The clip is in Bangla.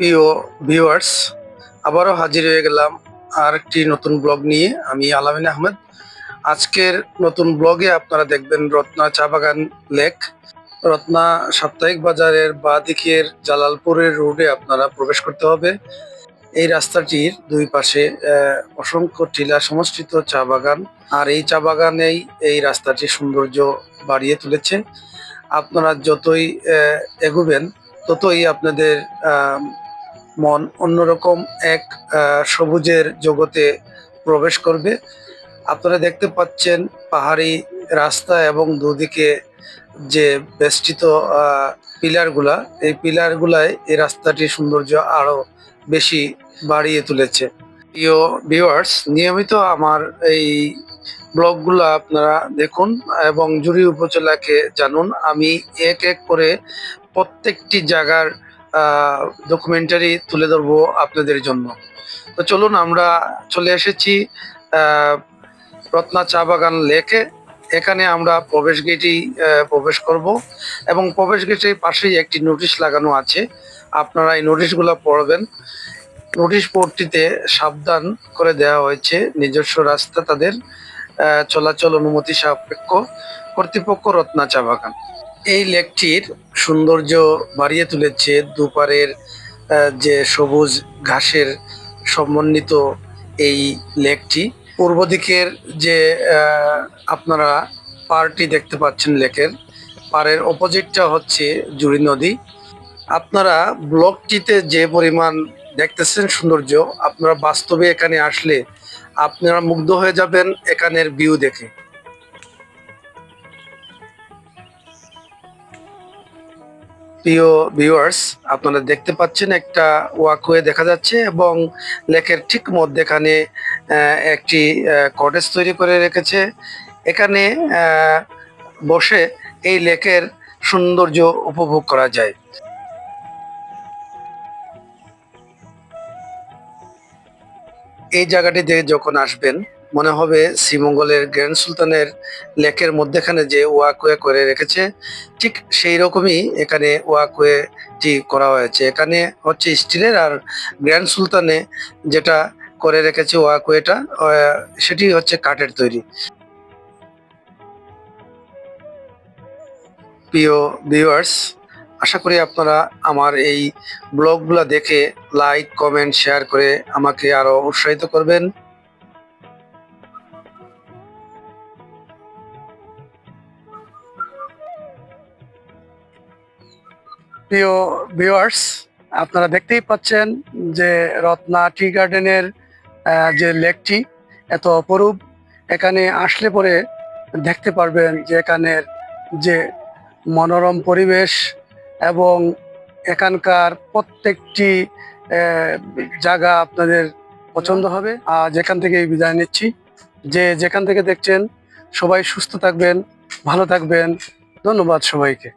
প্রিয় ভিউয়ার্স আবারও হাজির হয়ে গেলাম আর একটি নতুন ব্লগ নিয়ে। আমি আলামিন আহমেদ। আজকের নতুন ব্লগে আপনারা দেখবেন রত্না চা বাগান লেক রত্না সাপ্তাহিক বাজারের বা দিকের জালালপুরের রোডে আপনারা প্রবেশ করতে হবে। এই রাস্তাটির দুই পাশে অসংখ্য টিলা সমষ্টিত চা বাগান, আর এই চা বাগানেই এই রাস্তাটির সৌন্দর্য বাড়িয়ে তুলেছে। আপনারা যতই এগোবেন, ততই আপনাদের মন অন্যরকম এক সবুজের জগতে প্রবেশ করবে। আপনারা দেখতে পাচ্ছেন পাহাড়ি রাস্তা এবং দুদিকে যে বেষ্টিত পিলারগুলা, এই পিলারগুলায় এই রাস্তাটির সৌন্দর্য আরও বেশি বাড়িয়ে তুলেছে। প্রিয় ভিউয়ার্স নিয়মিত আমার এই ব্লগগুলো আপনারা দেখুন এবং জুড়ি উপজেলাকে জানুন। আমি এক এক করে প্রত্যেকটি জায়গার ডকুমেন্টারি তুলে ধরবো আপনাদের জন্য। তো চলুন আমরা চলে এসেছি রত্না চা বাগান লেকে। এখানে আমরা প্রবেশ গেটেই প্রবেশ করব এবং প্রবেশ গেটের পাশেই একটি নোটিশ লাগানো আছে। আপনারা এই নোটিশগুলো পড়বেন। নোটিশ বোর্ডটিতে সাবধান করে দেওয়া হয়েছে। নিজস্ব রাস্তা তাদের চলাচল অনুমতি সাপেক্ষ। কর্তৃপক্ষ রত্না চা বাগান। এই লেকটির সৌন্দর্য বাড়িয়ে তুলেছে দুপারের যে সবুজ ঘাসের সমন্বিত এই লেকটি। পূর্ব দিকের যে আপনারা পারটি দেখতে পাচ্ছেন লেকের, পাড়ের অপোজিটটা হচ্ছে জুড়ি নদী। আপনারা ব্লকটিতে যে পরিমাণ দেখতেছেন সৌন্দর্য, আপনারা বাস্তবে এখানে আসলে আপনারা মুগ্ধ হয়ে যাবেন এখানের ভিউ দেখে। প্রিয় ভিউয়ার্স আপনারা দেখতে পাচ্ছেন একটা ওয়াকওয়ে দেখা যাচ্ছে এবং লেকের ঠিক মধ্যেখানে একটি কটেজ তৈরি করে রেখেছে। এখানে বসে এই লেকের সৌন্দর্য উপভোগ করা যায়। এই জায়গাটিতে যখন আসবেন মনে হবে শ্রীমঙ্গলের গ্র্যান্ড সুলতানের লেকের মধ্যেখানে যে ওয়াকওয়ে করে রেখেছে, ঠিক সেই রকমই এখানে ওয়াকওয়েটি করা হয়েছে। এখানে হচ্ছে স্টিলের আর গ্র্যান্ড সুলতানে যেটা করে রেখেছে ওয়াকওয়েটা সেটি হচ্ছে কাঠের তৈরি। প্রিয় ভিউয়ার্স, আশা করি আপনারা আমার এই ব্লগগুলো দেখে লাইক, কমেন্ট, শেয়ার করে আমাকে আরও উৎসাহিত করবেন। প্রিয় ভিউয়ার্স আপনারা দেখতেই পাচ্ছেন যে রত্না টি গার্ডেনের যে লেকটি এত অপরূপ। এখানে আসলে পরে দেখতে পারবেন যে এখানের যে মনোরম পরিবেশ এবং এখানকার প্রত্যেকটি জায়গা আপনাদের পছন্দ হবে। আর যেখান থেকে বিদায় নিচ্ছি। যে যেখান থেকে দেখছেন, সবাই সুস্থ থাকবেন, ভালো থাকবেন। ধন্যবাদ সবাইকে।